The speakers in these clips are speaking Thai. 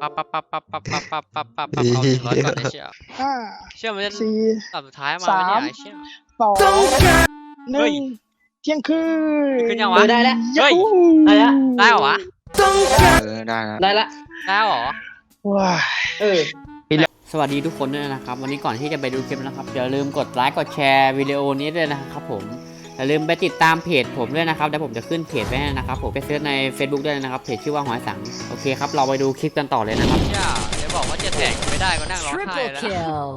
ปั๊บปั๊บปั๊บปั๊บปั๊บปั๊บปั๊บปั๊บปั๊บปั๊บเอาหนึ่งร้อยก่อนไอ้เชี่ยห้าเชี่ยมันจะสี่ตัดสุดท้ายมาสามไม่ได้ไอ้เชี่ย สองหเฮ้นึ่ยงเที่ยงคืนขึ้นยังวะเออได้แล้วเฮ้ยได้แล้วได้เหรอวะเออได้แล้วได้ละได้เหรอว้าเออสวัสดีทุกคนด้วยนะครับ วันนี้ก่อนที่จะไปดูคลิปนะครับอย่าลืมกดไลค์กดแชร์วิดีโอนี้ด้วยนะครับผม อย่าลืมไปติดตามเพจผมด้วยนะครับเดี๋ยวผมจะขึ้นเพจไว้ให้นะครับผมไปเซิร์ชใน Facebook ด้วยนะครับเพจชื่อว่าหอยสังโอเคครับเราไปดูคลิปกันต่อเลยนะครับอย่าอย่าบอกว่าจะแทงไม่ได้ก็นั่งร้องไห้ Triple แล้ว kill.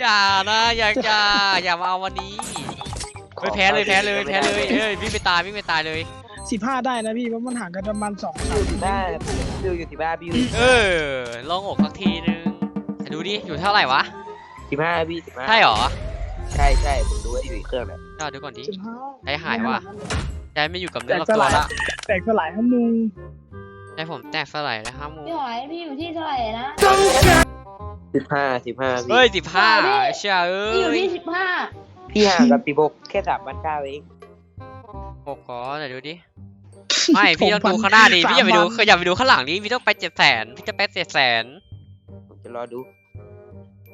อย่านะอย่าอย่าอย่ามาเอาวันนี้เฮ้ยแพ้เลยแพ้เลยแพ้เลยเฮ้ยวิ่งไปตายวิ่งไปตายเลย สิบห้าได้นะพี่เพราะมันห่างกันประมาณสองสามอยู่ที่บ้านบิวอยู่ที่บ้านบิวเออลองอกสักทีนึงดูดิอยู่เท่าไหร่วะสิบห้าพี่สิบห้าใช่เหรอ ใช่ใช่ผมดูให้อยู่อีกเครื่องเนี่ยเอาดูก่อนดิสิบห้าใจหายว่ะใจไม่อยู่กับเนื้อกับตัวละแตกสลายให้มึงใจผมแตกสลายแล้วครับมูพี่หอยพี่อยู่ที่เท่าไหร่นะสิบห้าสิบห้าพี่เฮ้ยสิบห้าเชี่ยเอ้พี่อยู่ยที่สิบห้าพี่ห่างกับสิบหกแค่สามพันเก้าเองหกขอแต่ดูดิไม่พี่ต้องดูข้างหน้าดิพี่อย่าไปดูอย่าไปดูข้างหลังดิพี่ต้องไปเจ็ดแสนพี่จะไปเจ็ดแสนผมจะรอดู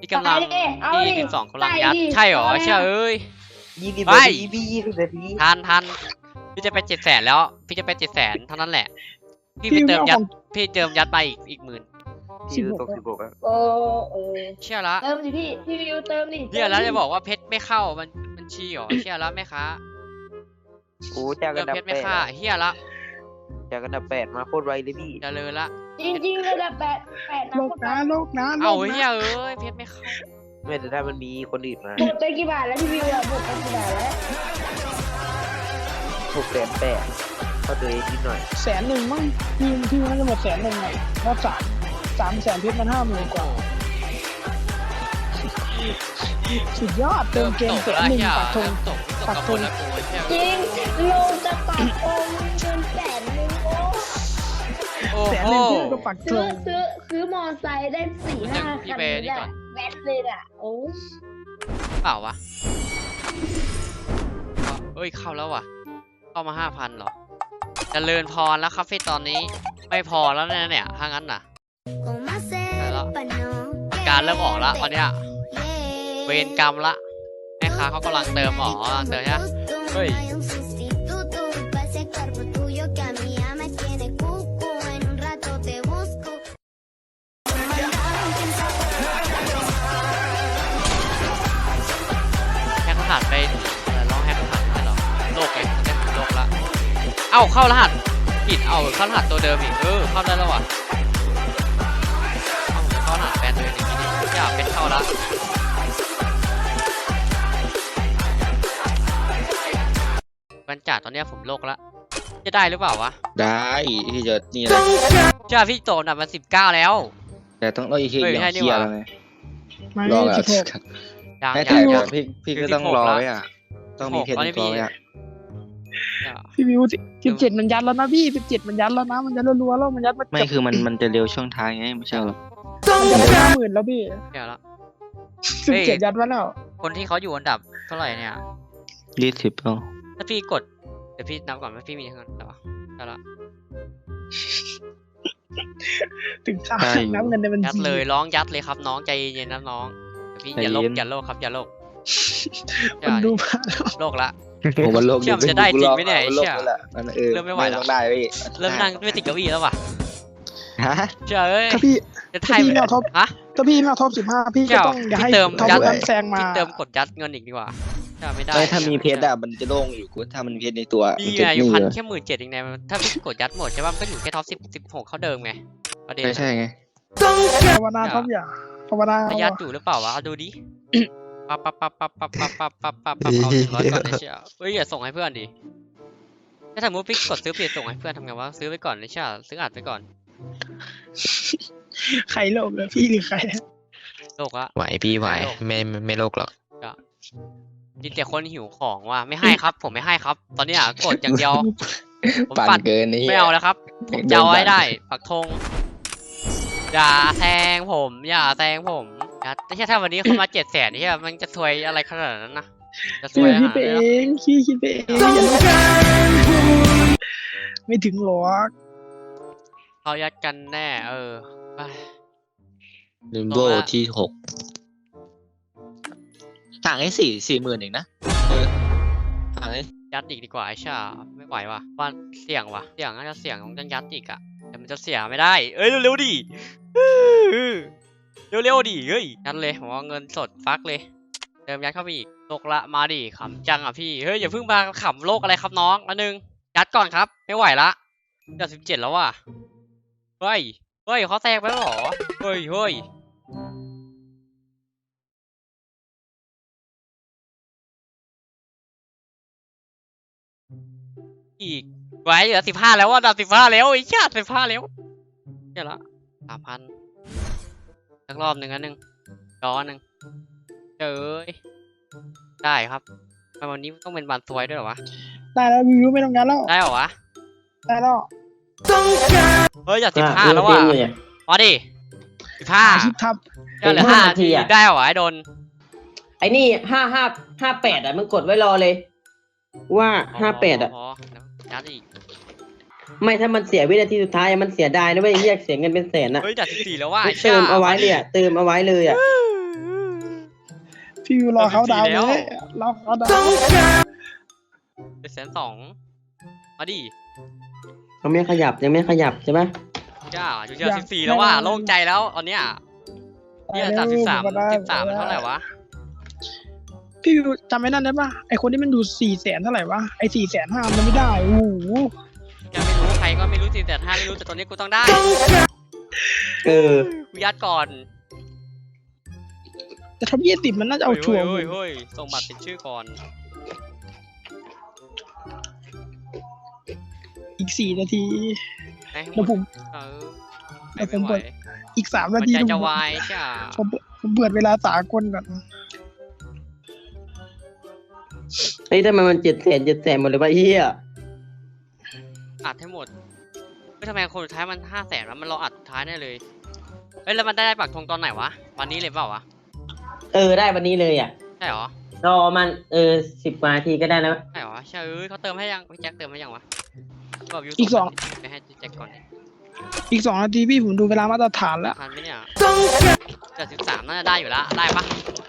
พี่กำลังไปดิเอาพี่ดิสิบสองกำลังยัดไปดิใช่เหรอเอาแล้วเชี่ยเอ้ยยี่สิบไปนาทีพี่ยี่สิบนาทีทันทันพี่จะไปเจ็ดแสนแล้ว พี่จะไปเจ็ดแสนเท่านั้นแหละ พี่ไปพี่เติมเอายัขดองพี่เติมยัดไปอีกอีกหมื่นพี่ดูตกสิบหกแล้วโอ้เออเชี่ยละเติมสิพี่พี่วิวเติมดิเชี่ยแล้วจะบอกว่าเพชรไม่เข้ามันมันชีเหรอเชี่ยแล้วแม่ค้าโอ้จากเติกันมดับเพชรแปไม่ดค่าเฮียละ จากกันดับแปดมาโคตรไวเลยพี่เจะเลยละจริงจริงๆระดับแปดแปดนะโลกนะโลกนะโลเอากเฮียนะเอ้ยเพชรไม่เข้าไม่แต่ถ้ามันมีคนอื่นมาหมดไปกี่บาทแล้วพี่วิวอะหมดไปกี่บาทแล้วหกแสนแปดก็เลยนิดหน่อยแสนหนึ่งมั้งพี่พี่มันจะหมดแสนหนึ่งไงเพราะสามสามแสนเพชรมันห้าหมื่นกว่า สุดยอดเติมเกมแสนหนึ่งปักธงตกตกปักกับธคงนละกูเฮียจริงโลจะปักโองเแสนโหหนึ่งพี่ก็ปักธซื้องซื้อซื้อมอไซค์ได้สี่ห้าพี่คันเบเลยนี่ก่ออะนแว้นเลยอะโอ้เปล่าวะเอ้ยเข้าแล้วว่ะ เข้ามาห้าพันเหรอเจริญพรแล้วครับพี่ตอนนี้ไม่พอแล้วเนี่ยเนี่ยถ้างั้นน่ะแล้วอาการเริ่มออกแล้วตอนเนี้ยเวรกรรมละแม่ค้าเขากำลังเติมหมอกำลังเติมใช่ไหมเฮ้ย เอ้าเข้ารหัสผิดเอาเข้ารหัสตัวเดิมอีกเออเข้าได้แล้วว่ะเอ้าผมเข้ารหัสแฟนเลยในที่นี้อยากเป็นเข้าละกันจ่าตอนเนี้ยผมโลกละจะได้หรือเปล่าวะได้ที่จะนี่แหละใช่พี่โตนอะมันสิบเก้าแล้ว แต่ต้องรออีกทีเฮ้ยอย่างใช่นี่เคลียร์หว่าแล้วไงไม่รอแบสิบบหกยังให้ยัแต่งก่ยัอนงพี่พี่คือก็ต้อง16รอละไว้อะต้องมีเพชรตอนในนี้ตัวมีไว้อะ พี่วิวสิบเจ็ดมันยัดแล้วนะพี่สิบเจ็ดมันยัดแล้วนะมันยัดรัวๆแล้วมันยัดมาไม่คือมันมันจะเร็วช่วงท้ายไงไม่ใช่หรอมันจะห้าหมื่นแล้วพี่เดี๋ยวละสิบเจ็ดยัดมาแล้วคนที่เขาอยู่อันดับเท่าไหร่เนี่ยยี่สิบเอาถ้าพี่กดเดี๋ยวพี่นับก่อนว่าพี่มีเท่าไหร่ต่อได้ละถึงค่าน้ำเงินในบัญยัดชีเลยร้องยัดเลยครับน้องใจเย็นๆนะน้องเดี๋ยวพี่อย่าโลกอย่าโลกครับอย่าโลกอมันย่าดูมาแล้วโลกละ ผมว่าโลกเชื่อมันจะได้จริงไหมเนี่ยไอ้โลกเชี่ยแล้วแหละมันเออเริ่มไม่ไหวแล้วต้องได้พี่เริ่มนั่งไม่ติดเก้าอี้แล้วว่ะฮะเชื่อเอ้ยถ้าพี่จะไทถ้ายพี่ไม่เอาท็อปฮะถ้าพี่ไม่เอาท็อปสิบห้าพี่เดี๋ก็ยวต้องอย่าให้พี่เติมท็อปยัดนั้นแซงมาพี่เติมกดยัดเงินอีกดีกว่าเชื่อไม่ได้ไม่ถ้ามีเพชรอะมันจะโล่งอยู่กูถ้ามันมีเพชรในตัวมีมันไงจะอยู่นี่พันเลยแค่หมื่นเจ็ดเองไงถ้าพี่กดยัดหมดใช่ป่ะมันก็อยู่แค่ท็อปสิบสิบหกเขาเดิมไงประเด็นใช่ใช่ไงภาวนาท็อปอย่าภาวนาถ้ายัดอยู่หรือเปล่าวะเอาดูดิ ปั๊บปั๊บปั๊บปั๊บปั๊บปั๊บปั๊บปั๊บปั๊บปั๊บเอาหนึ่งร้อยก่อนเลยเชียวเฮ้ยอย่าส่งให้เพื่อนดิถ้าสมมติพี่กดซื้อผิดส่งให้เพื่อนทำไงวะซื้อไว้ก่อนเลยเชียวซื้ออัดไว้ก่อนใครโลภเลยพี่หรือใครโลกละไหวพี่ไหวไม่ไม่ไม่โลกหรอกจิตแต่คนหิวของว่ะไม่ให้ครับ ผมไม่ให้ครับ ตอนนี้อะกดอย่างเดียวผมปัดเกินนี่ไม่เอาแล้วครับผมจะเอาให้ได้ ปักธงอย่าแซงผม อย่าแซงผม อย่าไม่ใช่ถ้าวันนี้เขามาเจ็ดแสนนี่มันจะซวยอะไรขนาดนั้นนะจะซพี่วยคิดหาไปเรื่เอองงขี้คิดไปเองอย่าโลภไม่ถึงหรอกเเขายัดกันแน่ เออไปลิมตโบรงละที่หกต่างให้สี่สี่หมื่นเองนะเออต่างให้ยัดอีกดีกว่าไอ้ชาไม่ไหวว่ะบ้านเสี่ยงว่ะเสี่ยงน่าจะเสี่ยงต้องยัดอีกอะแต่มันจะเสียไม่ได้ เอ้ยเร็วๆดิ เร็วๆดิเฮ้ยยัดเลยผมเอาเงินสดฟักเลยเติมยัดเข้าไปอีกตกละมาดิขำจังอะพี่เฮ้ยอย่าเพิ่งมาขำโลกอะไรครับน้องอันนึงยัดก่อนครับ ไม่ไหวละเดือสิบเจ็ดแล้วว่ะเฮ้ยเฮ้ยเขาแตกไปแล้วหรอเฮ้ยเฮ้ยอีกไว้เหลือสิบห้าแล้วว่าดับสิบห้าแล้วไอ้ชาติสิบห้าแล้วเดี๋ยละสามพัน สักรอบหนึ่งอันหนึ่งรออันหนึ่งเจ้ยได้ครับทำไมวันนี้ต้องเป็นวันสวยด้วยเหรอวะได้แล้ววิวไม่ต้องยัดแล้วได้เหรอวะได้แล้วเฮ้ยจากสิบห้าแล้วว่ะมาดิสิบห้าคลิปทับเดี๋ยวเหลือห้านาทีได้เหรอไอ้โดนไอ้นี่ห้าห้าห้าแปดอะมึงกดไว้รอเลย ว่าห้าแปดอะพอเดี๋ยวยัดอีก ไม่ถ้ามันเสียวินาทีสุดท้ายอะมันเสียดายนะเว้ยเรียกเสียเงินเป็นแสนอะเฮ้ยจากสิบสี่แล้วว่ะเติมเอาไว้เลยอะเติมเอาไว้เลยอะพี่วิวรอเขาดาวน์เลยรอเขาดาวน์เจ็ดแสนสองมาดิเขาไม่ขยับยังไม่ขยับใช่ไหมจ้าอยู่ที่สิบสี่แล้วว่ะโล่งใจแล้วตอนเนี้ยเนี่ยจากสิบสามสิบสามมันเท่าไหร่วะพี่วิวจำไอ้นั่นได้ปะไอคนที่มันดูสี่แสนเท่าไหร่วะไอสี่แสนห้ามันไม่ได้โอ้โห ยังไม่รู้ใครก็ไม่รู้สี่แสนห้าไม่รู้แต่ตอนนี้กูต้องได้ เออกูยัดก่อนแต่ท็อปยี่สิบมันน่าจะเอาชัวร์เฮ้ยเฮ้ยเฮ้ยส่งบัตรเป็นชื่อก่อน อีกสี่นาทีให้หมแล้วดผมเออแล้วผมไม่ไหวเปิด อีกสามหันาวทีใจผมจะวายใช่ปะผมผมเปิดเวลาสากลก่อนเฮ้ยทำไมมันเจ็ดแสนเจ็ดแสนหมดเลยวะเฮีย ทำไมคนสุดท้ายมันห้าแสนวะมันรออัดสุดท้ายแน่เลยเฮ้ยแล้วมันได้ปักธงตอนไหนวะ วันนี้เลยเปล่าวะ เออได้วันนี้เลยอะใช่เหรอ รอมันเออสิบนาทีก็ได้แล้วใช่เหรอใช่เอ้ยเขาเติมให้ยังพี่แจ็คเติมให้ยังวะบอกยูอีกสอง ไปให้แจ็คก่อนดิอีกสองนาทีพี่ผมดูเวลามาตรฐานแล้วทันไหมเนี่ยเจ็ดสิบสามน่าจะได้อยู่ละได้ปะ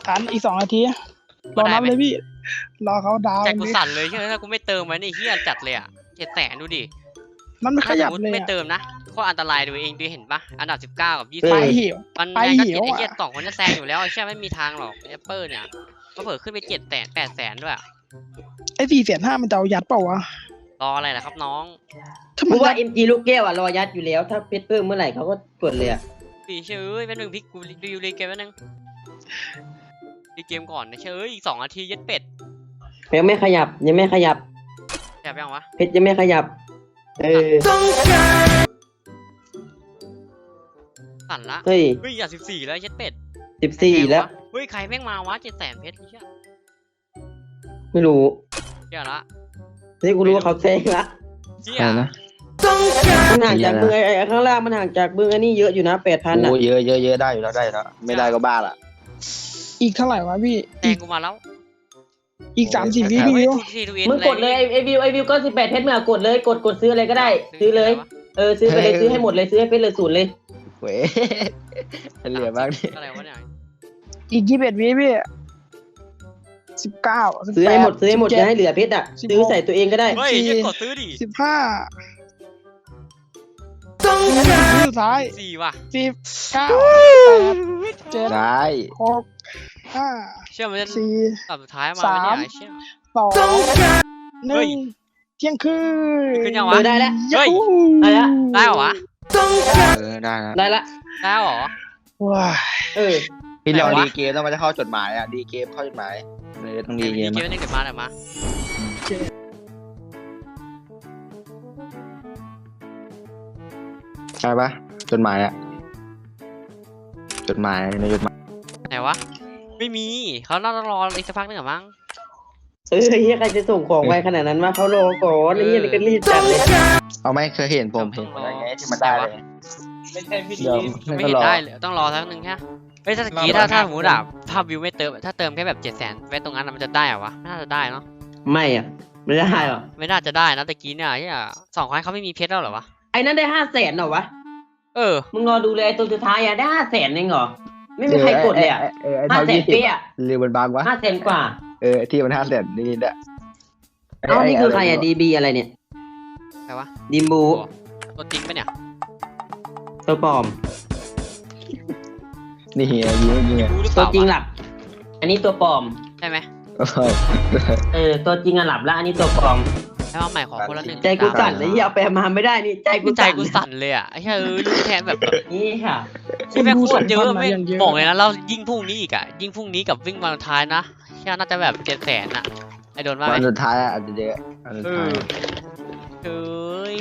ฐานอีกสองนาทีรอนับเลยพี่ รอเขาดาวน์แจ็คกูเลยสั่นเลยเฮ้ยถ้ากูไม่เติมไว้นี่เฮียจัดเลยอะเจ็ดแสนดูดิ มันไม่ขถ้าสยัมบมติเลยไม่อะเติมนะโคตรอันตรายดูเองดูเห็นปะอันดับสิบเก้ากับยี่เอสิบไปอเหี่ยวมันไปไงก็เหี่เจ็ยดวไอ้เหี้ยอะสองคนจะแซงอยู่แล้วไอ้เชี่ยไม่มีทางหรอกแอปเปิลเนี่ยก็เผลอขึ้นไปเจ็ดแสนแปดแสนด้วยไอ้สี่แสนห้ามันจะเอายัดเปล่าวะรออะไรล่ะครับน้องถ้าเพมันราะว่ายัดเอ็มจีลูกแก้วอะรอยัดอยู่แล้วถ้าเพชรเพิ่มเมื่อไหร่เขาก็กดเลยอะปีเชื่อเอ้ยแป๊บนึงพี่กูรีวิวรีเกมแป๊บนึงรีเกมก่อนนะเชื่อเอ้ยอีกสองนาทีเย็ดเป็ดยังไม่ขยับยังไม่ขยับแอบยังวะเพชรยังไม่ขยับ เออสั่นละเฮ้ยเฮ้ยอย่าสิบสี่แล้วเย็ดเป็ดสิบสี่แล้ว เฮ้ยใครแม่งมาวะเจ็ดแสนเพชรเชี่ยไม่รู้เชี่ยละที่กูรู้ว่าเขาแซงละเชี่ยอะไรนะมันห่างจากเมืองไอ้ไอ้ข้างล่างมันห่างจากเมืองอันนี้เยอะอยู่นะแปดพันอะโอ้เยอะเยอะเยอะได้อยู่แล้วได้อยู่แล้วไม่ได้ก็บ้าละอีกเท่าไหร่วะพี่แซอีงกกูมาแล้ว อีกสามสิบวิเฮ้พี่ยวิวทูทีทูอินมึงกดเลยไอ้ไอวิวไอวิวก็สิบแปดเพชรมึงอะกดเลยกดกดซื้ออะไรก็ได้ ซื้อเลย เออซื้อไปเลยซื้อให้หมดเลยซื้อให้เพชรเลยศูนย์เลย เว้ยเหลือบ้างดิอะไรวะเนี่ยอีกยี่สิบเอ็ดวิพี่สิบเก้าซื้อให้หมดซื้อให้หมดอย่าให้เหลือเพชรอะสิบหกซื้อใส่ตัวเองก็ได้ เฮ้ยยังกดซื้อดิสิบห้าสุดท้ายสี่ว่ะสิบเก้าแปดเจ็ดได้หกห้าเชื่อมันจะสี่ตัดสุดท้ายมาสามไม่เนี่ยไอ้เชี่ย สองหเฮ้นึ่ยงเที่ยงคืนขึ้นยังเอวะอได้แล้ว เฮ้ย ได้แล้ว ได้เหรอวะเออได้แล้วได้ละ ได้เหรอ ว้าเออ พี่ลองไหนวะดีเกมต้องมาจะเข้าจดหมายอะดีเกมเข้าจดหมายเลยต้องดีดีเกมเกมอะนึงเดี๋ยวมาเดี๋ยวมาใช่ปะจดหมายอะจดหมายในจดหมายไหนวะ ไม่มีเขาน่าจะรออีกสักพักหนึงเหรอมั้ง เออเฮียใครจะส่งของไวขนาดนั้นวะเขารอก่อนไอ้เฮียนี่ก็รีบจัดเลยเอาไม่เคยเห็นผมเห็นอะไรเงี้ยที่มันได้เลยเดี๋ยวไม่ก็เห็นรอได้เลยต้องรอสักหนึ่งแค่เฮ้ยถ้าตะกี้ถ้าถ้าสมมติอะถ้าวิวไม่เติมถ้าเติมแค่แบบเจ็ดแสนไว้ตรงนั้นอะมันจะได้เหรอวะไม่น่าจะได้เนาะไม่อะไม่ได้หรอไม่น่าจะได้นะตะกี้เนี่ยที่สองคนเขาไม่มีเพชรแล้วเหรอวะไอ้นั่นได้ห้าแสนเหรอวะเออมึงรอดูเลยไอ้ตัวสุดท้ายอะได้ห้าแสนเองเหรอ ไม่มีใครกดเลยอะเออไอ้ห้าเท่าแสนยี่สิบเปี้ยหรือมันบางวะห้าแสนกว่า เออที่มันห้าแสนนี่แหละเอ้านี่คือใครอะดีบีอะไรเนี่ยใครวะดิมบูตัวจริงปะเนี่ยตัวปลอม นี่เฮียยิงยิงรู้หรือเปตัวล่าจริงหวะลับ อันนี้ตัวปลอมใช่ไหมเออตัวจริงอะหลับแล้วอันนี้ตัวปลอม ให้มาใหม่ขอคนละหนึ่งใจกูสั่นตามเลยที่เอาไปมาไม่ได้นี่ใจกูใจสั่นกูสั่นเลยอะไอ้เหี้ยเออรู้แทนแบบแบบนี่ค่ะที่แม่งดูโคตรเยสองอะพันมาไม่อย่างเยอะบอกเลยนะแล้วยิ่งพรุ่งนี้อีกอะยิ่งพรุ่งนี้กับวิ่งวันสุดท้ายนะเชื่อน่าจะแบบเจ็ดแสนอะไอโดนว่าไหมวันสุดท้ายอะอาจจะเยอะวันสุดท้ายเฮ้ย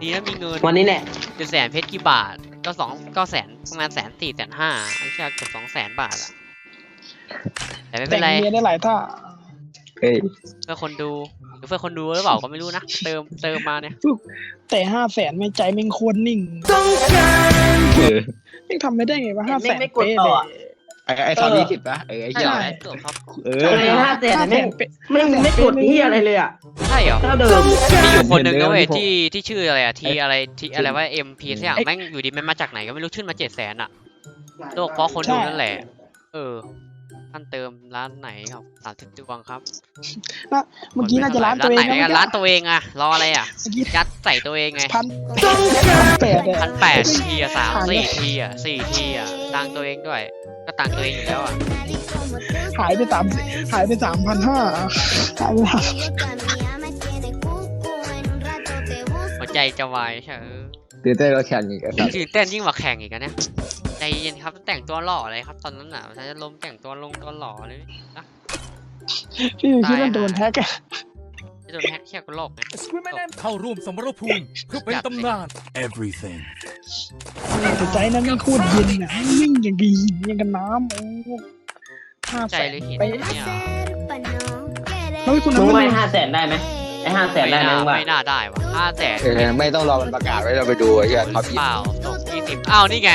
ดีนะมีเงินวันนี้แหละเจ็ดแสนเพชรกี่บาทก็สองก็แสนประมาณแสนสี่แสนห้าไอ้เชี่ยเกือบสองแสนบาทอะแต่ไม่เป็แต่นงไรเมียได้หลายท่า เฮ้ยเพื่อคนดูหรือเพื่อคนดูหรือเปล่าก็ไม่รู้นะเติมเติมมาเนี่ยแต่ห้าแสนไม่ใจแม่งโควรนิ่งเออแม่งทำไม่ได้ไงวะห้าแสนไม่กดเป๊ะต่เลอยอะไอ้ไอ้ตอนยี่สิบปะเออไอ้ใช่เหี้ยเหรอไอ้ตัวครับเออทำไมห้าแสนห้าแสไม่นเป๊ะไม่ไม่กดที่อะไรเลยอะใช่เหรอเท่าเดิมมีอยู่คนหนึ่งเห็นะนเว้ยเดิมที่ที่ชื่ออะไรอะทีอะไรทีอะไรว่าเอ็มพีสักอย่างแม่งอยู่ดีมันมาจากไหนก็ไม่รู้ขึ้นมาเจ็ดแสนอะโลกเพราะคนดูนั่นแหละ เออ ท่านเติมร้านไหนครับสามสิบดวงครับเมื่อกี้น่าจะร้านตัวเองร้านไหนนะกันร้านตัวเองอะรออะไรอะเมื่อกี้ยัดใส่ตัวเองไงพันแปดเลยพันแปดทีอะสามสี่ทีอะสี่ทีอะตังค์ตัวเองด้วย ก็ตังค์ตัวเองอยู่แล้วอะหายไปสามหายไปสามพันห้าหายไปสามหัวใจจะวายใช่เออตื่นเต้นเราแข่งอีกไอ้สัสตื่นเต้นยิ่งกว่าแข่งอีกอะเนี่ย ใจเย็นครับแต่งตัวหล่ออะไรครับ ตอนนั้นน่ะถ้าจะลมแต่งตัวลงตัวหล่อเลยนะพี่คิดว่าโดนแฮกอะจะโดนแฮกเชี่ยกูโลกไงเข้าร่วมสมรภูมิเพื่อเป็นตำนาน everything แต่ใจนั้นไม่งโคตรเย็นนะวิ่งอย่างกับหินอย่างกับน้ำโอ้ห้าใจแสนหรือหินไปเนี่ยเฮ้ยคุณมึนั้นงมันว่าห้าแสนได้ไหมไอ้ห้าแสนไม่ได้ไหมน่ามึงว่าไม่น่าได้วะห้าแสนเออไม่ต้องรอมันประกาศไว้เราไปดูไอ้เหี้ยท็อปยี่เปล่าตกยี่สิบอ้าวนี่ไง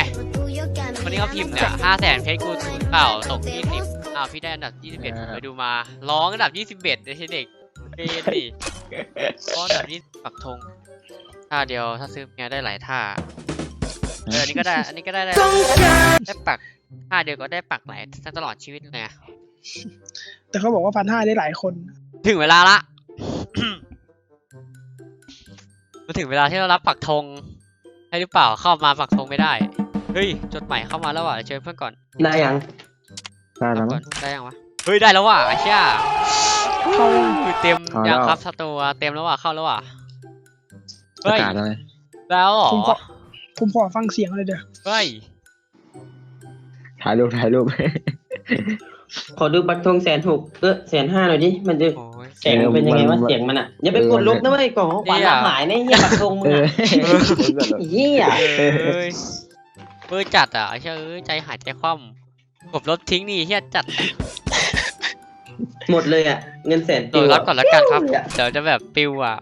วันนี้เขาพิมพ์เนี่ยห้าแสนเพชรกูศูนย์เปล่าตกยี่สิบอ้าวพี่ได้อันดับยี่สิบเอ็ดไปดูมา ร้องอันดับยี่สิบเอ็ดไอ้เด็กเบนดิร้องอันดับยี่สิบปักธงท่าเดียวถ้าซื้อเมียได้หลายท่าเอออันนี้ก็ได้ อันนี้ก็ได้ได้ได้ปักท่าเดียวก็ได้ปักหลายตลอดชีวิตเลยอะแต่เขาบอกว่าพันห้าได้หลายคน ถึงเวลาละมาถึงเวลาที่เรารับปักธงให้หรือเปล่าเข้ามาปักธงไม่ได้ เฮ้ยจดหมายเข้ามาแล้วว่ะเชิญเพื่อนก่อนได้ยังได้เอาแล้วก่มั้องนได้ยังวะเฮ้ยได้แล้วว่ะไอ้เชี่ยเข้าคือเต็มเอาแล้วยังครับสตูเต็มแล้วว่ะเข้าแล้วว่ะประเฮ้ยกาศอะไรแล้วเหรอผมขอผมขอฟังเสียงเลยเด้อเฮ้ยถ่ายรูปถ่ายรูปขอดูบัตรทงแสนหกเออแสนห้าหน่อยดิมันจะโอ้ยเสียงมันเป็นยังไงวะเสียงมันอะอย่าไปกดลบนะเว้ยก่อนขวานหลักหายนะเฮียบัตรทงมึงเอออะเฮีย เอ้ยเบอร์จัดอะไอ้เชี่ยเอ้ยใจหายใจคว่ำกบรถทิ้งนี่เฮียจัดหมดเลยอะ เงินแสนโดดรับก่อนแล้วกันครับปิวอะเดี๋ยวจะแบบปิวอะ